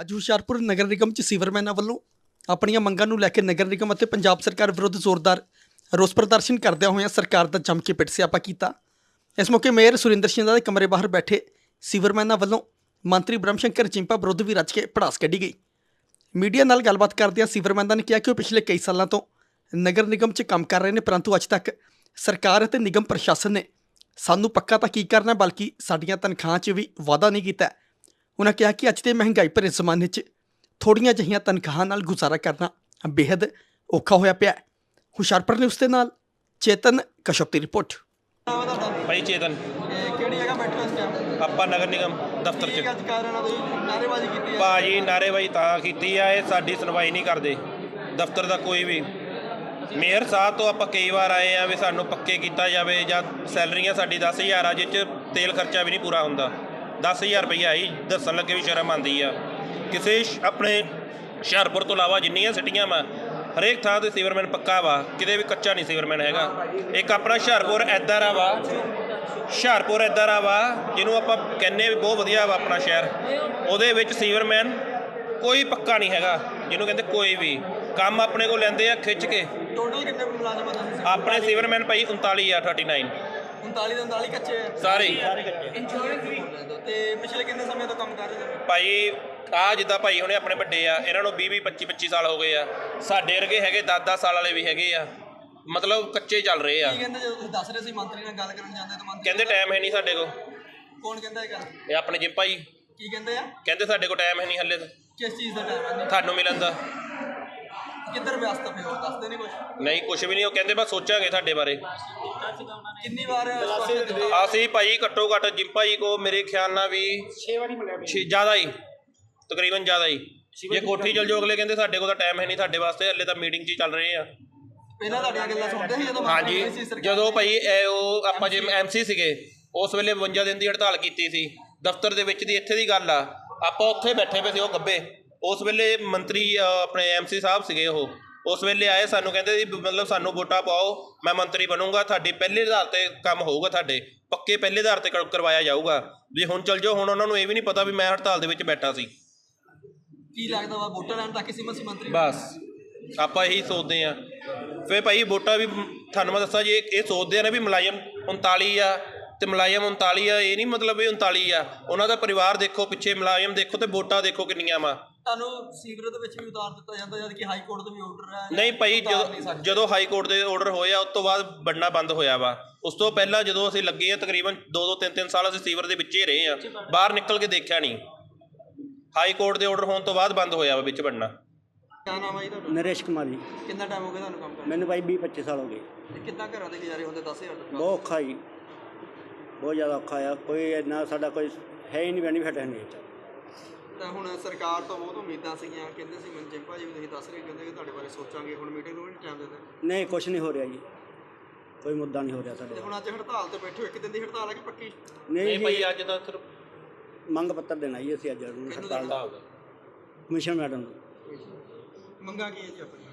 ਅੱਜ ਹੁਸ਼ਿਆਰਪੁਰ ਨਗਰ ਨਿਗਮ ਚ ਸੀਵਰਮੈਨਾਂ ਵੱਲੋਂ ਆਪਣੀਆਂ ਮੰਗਾਂ ਨੂੰ ਲੈ ਕੇ ਨਗਰ ਨਿਗਮ ਅਤੇ ਪੰਜਾਬ ਸਰਕਾਰ ਵਿਰੁੱਧ ਜ਼ੋਰਦਾਰ ਰੋਸ ਪ੍ਰਦਰਸ਼ਨ ਕਰਦਿਆਂ ਹੋਇਆਂ ਸਰਕਾਰ ਦਾ ਜੰਮ ਕੇ ਪਿੱਟ ਸਿਆਪਾ ਕੀਤਾ। ਇਸ ਮੌਕੇ ਮੇਅਰ ਸੁਰਿੰਦਰ ਸ਼ਿੰਦਾ ਦੇ ਕਮਰੇ ਬਾਹਰ ਬੈਠੇ ਸੀਵਰਮੈਨਾਂ ਵੱਲੋਂ ਮੰਤਰੀ ਬ੍ਰਹਮ ਸ਼ੰਕਰ ਚਿੰਪਾ ਵਿਰੁੱਧ ਵੀ ਰੱਜ ਕੇ ਪੜਾਸ ਕੱਢੀ ਗਈ। ਮੀਡੀਆ ਨਾਲ ਗੱਲਬਾਤ ਕਰਦਿਆਂ ਸੀਵਰਮੈਨਾਂ ਨੇ ਕਿਹਾ ਕਿ ਉਹ ਪਿਛਲੇ ਕਈ ਸਾਲਾਂ ਤੋਂ ਨਗਰ ਨਿਗਮ 'ਚ ਕੰਮ ਕਰ ਰਹੇ ਨੇ, ਪਰੰਤੂ ਅੱਜ ਤੱਕ ਸਰਕਾਰ ਅਤੇ ਨਿਗਮ ਪ੍ਰਸ਼ਾਸਨ ਨੇ ਸਾਨੂੰ ਪੱਕਾ ਤਾਂ ਕੀ ਕਰਨਾ, ਬਲਕਿ ਸਾਡੀਆਂ ਤਨਖਾਹਾਂ 'ਚ ਵੀ ਵਾਅਦਾ ਨਹੀਂ ਕੀਤਾ। ਉਹਨਾਂ ਕਿਹਾ ਕਿ ਅੱਜ ਦੇ ਮਹਿੰਗਾਈ ਭਰੇ ਜ਼ਮਾਨੇ 'ਚ ਥੋੜੀਆਂ ਜਿਹੀਆਂ ਤਨਖਾਹਾਂ ਨਾਲ ਗੁਜ਼ਾਰਾ ਕਰਨਾ ਬੇहद ਔਖਾ ਹੋਇਆ ਪਿਆ ਹੈ। ਹੁਸ਼ਿਆਰਪੁਰ ਨੇ ਉਸ ਦੇ ਨਾਲ ਚੇਤਨ ਕਸ਼ਪ ਦੀ ਰਿਪੋਰਟ। ਭਾਈ ਚੇਤਨ। ਕਿਹੜੀ ਜਗ੍ਹਾ ਬੈਠੇ ਹੋ ਇਸ ਟਾਈਮ ਆਪਾਂ ਨਗਰ ਨਿਗਮ ਦਫ਼ਤਰ 'ਚ। ਅੱਜ ਕਰ ਰਹੇ ਤੁਸੀਂ? ਨਾਰੇਬਾਜ਼ੀ ਕੀਤੀ ਭਾਜੀ ਨਾਰੇਬਾਜ਼ੀ ਤਾਂ ਕੀਤੀ ਆ ਇਹ ਸਾਡੀ ਸੁਣਵਾਈ ਨਹੀਂ ਕਰਦੇ। ਦਫ਼ਤਰ ਦਾ ਕੋਈ ਵੀ। ਮੇਅਰ ਸਾਹਿਬ ਤੋਂ ਆਪਾਂ ਕਈ ਵਾਰ ਆਏ ਆ ਵੀ ਸਾਨੂੰ ਪੱਕੇ ਕੀਤਾ ਜਾਵੇ ਜਾਂ ਸੈਲਰੀਆਂ ਸਾਡੀ 10000 ਆ ਜਿਹ 'ਚ ਤੇਲ ਖਰਚਾ ਵੀ ਨਹੀਂ ਪੂਰਾ ਹੁੰਦਾ। 10000 ਰੁਪਈਆ ਹੀ ਦੱਸਣ ਲੱਗੇ ਵੀ ਸ਼ਰਮ ਆਉਂਦੀ ਆ। ਕਿਸੇ ਸ਼- ਆਪਣੇ ਹੁਸ਼ਿਆਰਪੁਰ ਤੋਂ ਇਲਾਵਾ ਜਿੰਨੀਆਂ ਸਿਟੀਆਂ ਵਾ ਹਰੇਕ ਥਾਂ ਤੇ ਸੀਵਰਮੈਨ ਪੱਕਾ ਵਾ ਕਿਤੇ ਵੀ ਕੱਚਾ ਨਹੀਂ ਸੀਵਰਮੈਨ ਹੈਗਾ। ਇੱਕ ਆਪਣਾ ਹੁਸ਼ਿਆਰਪੁਰ ਐਦਾਂ ਦਾ ਵਾ ਹੁਸ਼ਿਆਰਪੁਰ ਇੱਦਾਂ ਦਾ ਵਾ ਜਿਹਨੂੰ ਆਪਾਂ ਕਹਿੰਨੇ ਵੀ ਬਹੁਤ ਵਧੀਆ ਵਾ ਆਪਣਾ ਸ਼ਹਿਰ। ਉਹਦੇ ਵਿੱਚ ਸੀਵਰਮੈਨ ਕੋਈ ਪੱਕਾ ਨਹੀਂ ਹੈਗਾ ਜਿਹਨੂੰ ਕਹਿੰਦੇ ਕੋਈ ਵੀ। ਕੰਮ ਆਪਣੇ ਕੋਲ ਲੈਂਦੇ ਆ ਖਿੱਚ ਕੇ। ਟੋਟਲ ਕਿੰਨੇ ਮੁਲਾਜ਼ਮ ਆਪਣੇ ਸੀਵਰਮੈਨ ਭਾਈ 39 ਆ 39 39 ਦੇ 39 ਕੱਚੇ ਆ। ਸਾਰੇ ਹੀ। ਤੇ ਪਿਛਲੇ ਕਿੰਨੇ ਸਮੇਂ ਤੋਂ ਕੰਮ ਕਰ ਰਹੇ ਹੋ? ਭਾਈ ਆ ਜਿੱਦਾਂ ਭਾਈ ਹੁਣੇ ਆਪਣੇ ਵੱਡੇ ਆ ਇਹਨਾਂ ਨੂੰ 20 20 25 25 ਸਾਲ ਹੋ ਗਏ ਆ। ਸਾਡੇ ਵਰਗੇ ਹੈਗੇ 10 10 ਸਾਲ ਵਾਲੇ ਵੀ ਹੈਗੇ ਆ। ਮਤਲਬ ਕੱਚੇ ਚੱਲ ਰਹੇ ਆ। ਕੀ ਕਹਿੰਦੇ ਜਦੋਂ ਤੁਸੀਂ ਦੱਸ ਰਹੇ ਸੀ ਮੰਤਰੀ ਨਾਲ ਗੱਲ ਕਰਨ ਜਾਂਦੇ ਤਾਂ ਮੰਤਰੀ ਕਹਿੰਦੇ ਟਾਈਮ ਹੈ ਨਹੀਂ ਸਾਡੇ ਕੋਲ। ਕੌਣ ਕਹਿੰਦਾ ਇਹ ਗੱਲ ਇਹ ਆਪਣੇ ਜਿਮ ਭਾਈ। ਕੀ ਕਹਿੰਦੇ ਆ? ਕਹਿੰਦੇ ਸਾਡੇ ਕੋਲ ਟਾਈਮ ਹੈ ਨਹੀਂ ਹੱਲੇ ਤਾਂ। ਕਿਸ ਚੀਜ਼ ਦਾ ਟਾਈਮ ਹੈ? ਤੁਹਾਨੂੰ ਮਿਲਣ ਦਾ। ਕਿੱਧਰ ਵਿਅਸਤ ਪਏ ਹੋ? ਦੱਸਦੇ ਨਹੀਂ ਕੁਝ ਨਹੀਂ ਕੁਝ ਵੀ ਨਹੀਂ ਉਹ ਕਹਿੰਦੇ ਬਸ ਸੋਚਾਂਗੇ ਤੁਹਾਡੇ ਬਾਰੇ। ਕਿੰਨੀ ਵਾਰ ਦਿੱਤਾ ਅਸੀਂ ਭਾਈ ਘੱਟੋ ਘੱਟ ਜਿਮ ਭਾਈ ਕੋ ਮੇਰੇ ਖਿਆਲ ਨਾਲ ਵੀ 6 ਵਾਰੀ ਮਿਲਿਆ ਜ਼ਿਆਦਾ ਹੀ ਤਕਰੀਬਨ ਜ਼ਿਆਦਾ ਹੀ। ਜੇ ਕੋਠੀ ਚਲ ਜਾਓ ਅਗਲੇ ਕਹਿੰਦੇ ਸਾਡੇ ਕੋਲ ਤਾਂ ਟਾਈਮ ਹੈ ਨਹੀਂ ਤੁਹਾਡੇ ਵਾਸਤੇ ਹੱਲੇ ਤਾਂ ਮੀਟਿੰਗ 'ਚ ਹੀ ਚੱਲ ਰਹੇ ਆ। ਪਹਿਲਾਂ ਤੁਹਾਡੀਆਂ ਗੱਲਾਂ ਸੁਣਦੇ ਸੀ ਜਦੋਂ ਹਾਂਜੀ ਜਦੋਂ ਭਾਈ ਇਹ ਉਹ ਆਪਾਂ ਜਿਵੇਂ ਐਮਸੀ ਸੀਗੇ ਉਸ ਵੇਲੇ 52 ਦਿਨ ਦੀ ਹੜਤਾਲ ਕੀਤੀ ਸੀ। ਦਫ਼ਤਰ ਦੇ ਵਿੱਚ ਦੀ ਇੱਥੇ ਦੀ ਗੱਲ ਆ। ਆਪਾਂ ਉੱਥੇ ਬੈਠੇ ਪਏ ਸੀ ਉਹ ਗੱਬੇ। ਉਸ ਵੇਲੇ ਮੰਤਰੀ ਆਪਣੇ ਐਮਸੀ ਸਾਹਿਬ ਸੀਗੇ ਉਹ। ਉਸ ਵੇਲੇ ਆਏ ਸਾਨੂੰ ਕਹਿੰਦੇ ਸੀ ਵੀ ਮਤਲਬ ਸਾਨੂੰ ਵੋਟਾਂ ਪਾਓ ਮੈਂ ਮੰਤਰੀ ਬਣੂੰਗਾ ਤੁਹਾਡੀ ਪਹਿਲੇ ਆਧਾਰ ਤੇ ਕੰਮ ਹੋਊਗਾ ਤੁਹਾਡੇ। ਪੱਕੇ ਪਹਿਲੇ ਆਧਾਰ ਤੇ ਕਰ- ਕਰਵਾਇਆ ਜਾਊਗਾ। ਜੇ ਹੁਣ ਚੱਲ ਜਾਓ ਹੁਣ ਉਹਨਾਂ ਨੂੰ ਇਹ ਵੀ ਨਹੀਂ ਪਤਾ ਵੀ ਮੈਂ ਹੜਤਾਲ ਦੇ ਵਿੱਚ ਬੈਠਾ ਸੀ। ਕੀ ਲੱਗਦਾ ਵਾ ਵੋਟਰ ਲੈਣ ਤੱਕ ਕਿਸੇ ਮਸੀ ਮੰਤਰੀ ਬਸ। ਆਪਾਂ ਇਹੀ ਸੋਚਦੇ ਆ ਫੇ ਭਾਈ ਵੋਟਾਂ ਵੀ ਤੁਹਾਨੂੰ ਮੈਂ ਦੱਸਾਂ ਜੀ ਇਹ ਇਹ ਸੋਚਦੇ ਆ ਨਾ ਵੀ ਮੁਲਾਜ਼ਮ 39 ਆ ਤੇ ਮੁਲਾਜ਼ਮ 39 ਆ ਇਹ ਨਹੀਂ ਮਤਲਬ ਵੀ 39 ਆ। ਉਹਨਾਂ ਦਾ ਪਰਿਵਾਰ ਦੇਖੋ ਪਿੱਛੇ ਮੁਲਾਜ਼ਮ ਦੇਖੋ ਤੇ ਵੋਟਾਂ ਦੇਖੋ ਕਿੰਨੀਆਂ ਵਾ। ਤੁਹਾਨੂੰ ਸੀਵਰੇਜ ਦੇ ਵਿੱਚ ਵੀ ਉਤਾਰ ਦਿੱਤਾ ਜਾਂਦਾ ਜਦ ਕਿ ਹਾਈ ਕੋਰਟ ਦਾ ਵੀ ਆਰਡਰ ਹੈ। ਨਹੀਂ ਭਾਈ ਉਤਾਰ ਨਹੀਂ ਜਦੋਂ ਸਕਦੇ। ਜਦੋਂ ਹਾਈ ਕੋਰਟ ਦੇ ਆਰਡਰ ਹੋਏ ਆ ਉਸ ਤੋਂ ਬਾਅਦ ਬਣਨਾ ਬੰਦ ਹੋਇਆ ਵਾ। ਉਸ ਤੋਂ ਪਹਿਲਾਂ ਜਦੋਂ ਅਸੀਂ ਲੱਗੇ ਆ ਤਕਰੀਬਨ 2-2 3-3 ਸਾਲ ਅਸੀਂ ਸੀਵਰ ਦੇ ਵਿੱਚ ਹੀ ਰਹੇ ਆ। ਬਾਹਰ ਨਿਕਲ ਕੇ ਦੇਖਿਆ ਨਹੀਂ। ਹਾਈ ਕੋਰਟ ਦੇ ਆਰਡਰ ਹੋਣ ਤੋਂ ਬਾਅਦ ਬੰਦ ਹੋਇਆ ਵਾ ਵਿੱਚ ਬਣਨਾ। ਕਿਆ ਨਾਮ ਹੈ ਜੀ ਤੁਹਾਡਾ? ਨਰੇਸ਼ ਕੁਮਾਰ ਜੀ। ਕਿੰਨਾ ਟਾਈਮ ਹੋ ਗਿਆ ਤੁਹਾਨੂੰ ਕੰਮ ਮੈਨੂੰ ਭਾਈ 20 25 ਸਾਲ ਹੋ ਗਏ। ਕਰਦੇ ਕਿੰਨਾ ਘਰਾਂ ਦੇ ਗੁਜ਼ਾਰੇ ਹੁੰਦੇ? 10000 ਤੱਕ ਬਹੁਤ ਔਖਾ ਜੀ। ਬਹੁਤ ਜ਼ਿਆਦਾ ਔਖਾ ਆ। ਕੋਈ ਇੰਨਾ ਸਾਡਾ ਕੋਈ ਹੈ ਹੀ ਨਹੀਂ ਬੈਨੀਫਿਟ ਹੈ ਨਹੀਂ। ਤਾਂ ਹੁਣ ਸਰਕਾਰ ਤੋਂ ਬਹੁਤ ਉਮੀਦਾਂ ਸੀਗੀਆਂ ਕਹਿੰਦੇ ਸੀ ਮਨਜੀਤ ਭਾਜੀ ਵੀ ਤੁਸੀਂ ਦੱਸ ਰਹੇ ਕਹਿੰਦੇ ਕਿ ਤੁਹਾਡੇ ਬਾਰੇ ਸੋਚਾਂਗੇ ਹੁਣ ਮੀਟਿੰਗ ਨੂੰ ਵੀ ਟਾਈਮ ਦੇ ਦਿੱਤਾ। ਨਹੀਂ ਕੁਝ ਨਹੀਂ ਹੋ ਰਿਹਾ ਜੀ। ਕੋਈ ਮੁੱਦਾ ਨਹੀਂ ਹੋ ਰਿਹਾ ਤੇ ਸਾਡੇ ਹੁਣ ਅੱਜ ਹੜਤਾਲ ਤੇ ਬੈਠੇ ਹੋ ਇੱਕ ਦਿਨ ਦੀ ਹੜਤਾਲ ਹੈ ਕਿ ਪੱਕੀ? ਨਹੀਂ ਭਾਈ ਜੀ। ਅੱਜ ਤਾਂ ਸਿਰਫ ਮੰਗ ਪੱਤਰ ਦੇਣਾ ਜੀ ਅਸੀਂ ਅੱਜ ਨੂੰ ਹੜਤਾਲ ਦਾ। ਕਮਿਸ਼ਨ ਮੈਡਮ ਨੂੰ। ਮੰਗਾ ਕੀ ਹੈ ਜੀ ਆਪਣੀ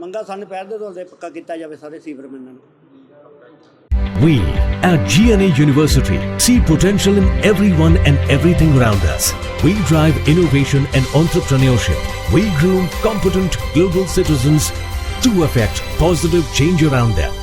ਮੰਗਾ ਸਾਨੂੰ ਪਹਿਲ ਦੇ ਤੌਰ ਤੇ ਪੱਕਾ ਕੀਤਾ ਜਾਵੇ ਸਾਰੇ ਸੀਵਰਮੈਨਾਂ ਨੂੰ। We at GNA University see potential in everyone and everything around us. We drive innovation and entrepreneurship. We groom competent global citizens to affect positive change around them.